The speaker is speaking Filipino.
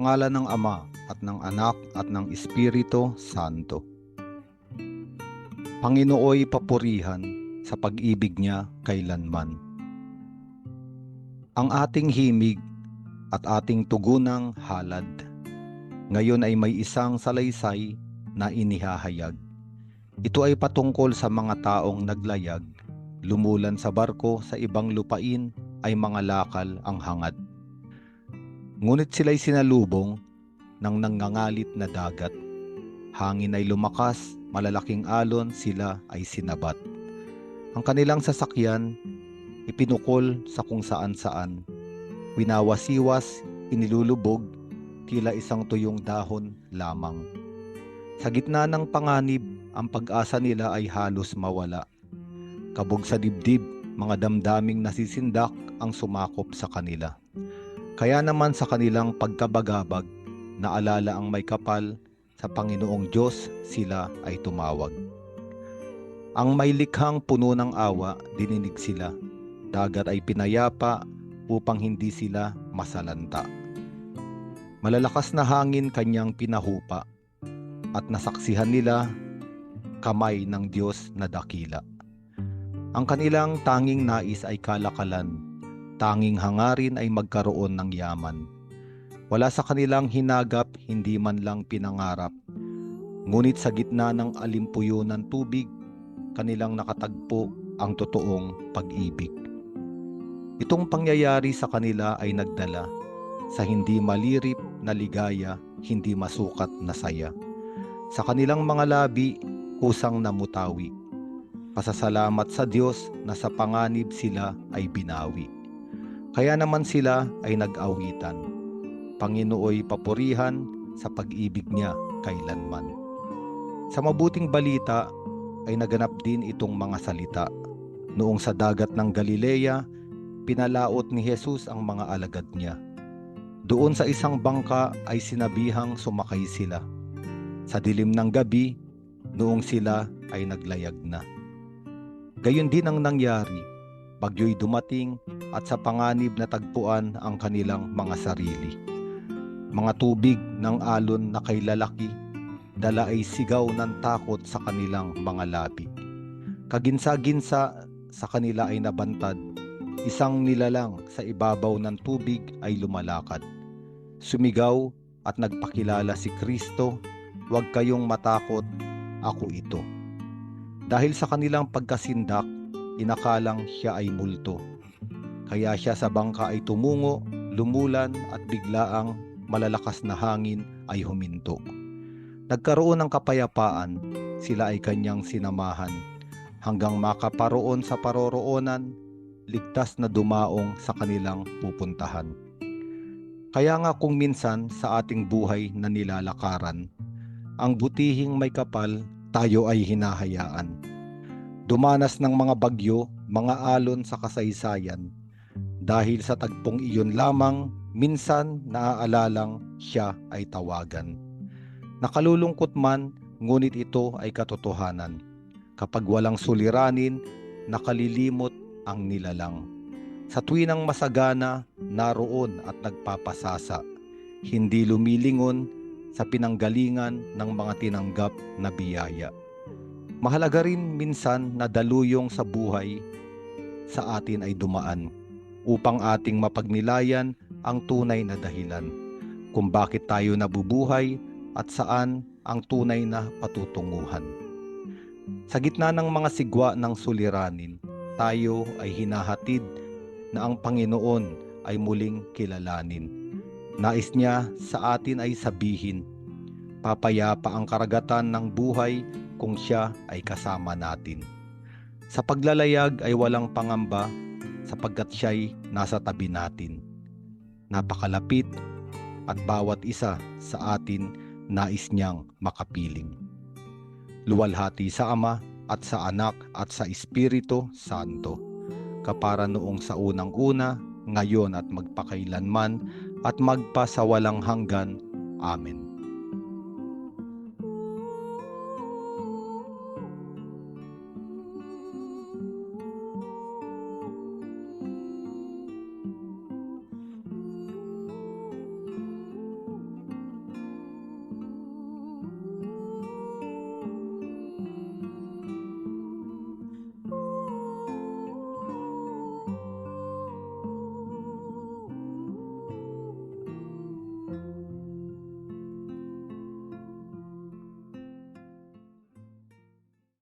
ngalan ng Ama at ng Anak at ng Espiritu Santo. Panginooy papurihan sa pag-ibig niya kailanman. Ang ating himig at ating tugunang halad ngayon ay may isang salaysay na inihahayag. Ito ay patungkol sa mga taong naglayag, lumulan sa barko sa ibang lupain ay mga lakal ang hangad. Ngunit sila'y sinalubong ng nangangalit na dagat. Hangin ay lumakas, malalaking alon sila ay sinabat. Ang kanilang sasakyan ipinukol sa kung saan saan. Winawasiwas, inilulubog, tila isang tuyong dahon lamang. Sa gitna ng panganib, ang pag-asa nila ay halos mawala. Kabog sa dibdib, mga damdaming nasisindak ang sumakop sa kanila. Kaya naman sa kanilang pagkabagabag, naalala ang may kapal, sa Panginoong Diyos sila ay tumawag. Ang may likhang puno ng awa, dininig sila. Dagat ay pinayapa upang hindi sila masalanta. Malalakas na hangin kanyang pinahupa at nasaksihan nila kamay ng Diyos na dakila. Ang kanilang tanging nais ay kalakalan, tanging hangarin ay magkaroon ng yaman. Wala sa kanilang hinagap, hindi man lang pinangarap. Ngunit sa gitna ng alimpuyo ng tubig, kanilang nakatagpo ang totoong pag-ibig. Itong pangyayari sa kanila ay nagdala sa hindi malirip na ligaya, hindi masukat na saya. Sa kanilang mga labi, kusang namutawi. Pasasalamat sa Diyos na sa panganib sila ay binawi. Kaya naman sila ay nag-awitan. Panginooy papurihan sa pag-ibig niya kailanman. Sa mabuting balita ay naganap din itong mga salita. Noong sa dagat ng Galilea, pinalaot ni Jesus ang mga alagad niya. Doon sa isang bangka ay sinabihang sumakay sila. Sa dilim ng gabi, noong sila ay naglayag na. Gayon din ang nangyari, bagyo'y dumating at sa panganib na tagpuan ang kanilang mga sarili. Mga tubig ng alon na kay lalaki, dala ay sigaw ng takot sa kanilang mga labi. Kaginsa-ginsa sa kanila ay nabantad, isang nilalang sa ibabaw ng tubig ay lumalakad. Sumigaw at nagpakilala si Kristo, huwag kayong matakot, ako ito. Dahil sa kanilang pagkasindak, inakalang siya ay multo. Kaya siya sa bangka ay tumungo, lumulan at biglaang malalakas na hangin ay huminto. Nagkaroon ng kapayapaan, sila ay kanyang sinamahan hanggang makaparoon sa paroroonan, ligtas na dumaong sa kanilang pupuntahan. Kaya nga kung minsan sa ating buhay na nilalakaran, ang butihing may kapal tayo ay hinahayaan. Dumanas ng mga bagyo, mga alon sa kasaysayan. Dahil sa tagpong iyon lamang, minsan naaalalang siya ay tawagan. Nakalulungkot man, ngunit ito ay katotohanan. Kapag walang suliranin, nakalilimot ang nilalang. Sa tuwinang masagana, naroon at nagpapasasa. Hindi lumilingon sa pinanggalingan ng mga tinanggap na biyaya. Mahalaga rin minsan na daluyong sa buhay sa atin ay dumaan upang ating mapagnilayan ang tunay na dahilan kung bakit tayo nabubuhay at saan ang tunay na patutunguhan. Sa gitna ng mga sigwa ng suliranin, tayo ay hinahatid na ang Panginoon ay muling kilalanin. Nais niya sa atin ay sabihin, papayapa ang karagatan ng buhay kung siya ay kasama natin. Sa paglalayag ay walang pangamba sapagkat siya'y nasa tabi natin. Napakalapit at bawat isa sa atin nais niyang makapiling. Luwalhati sa Ama at sa Anak at sa Espiritu Santo, kapara noong sa unang-una, ngayon at magpakailanman, at magpa sa walang hanggan. Amen.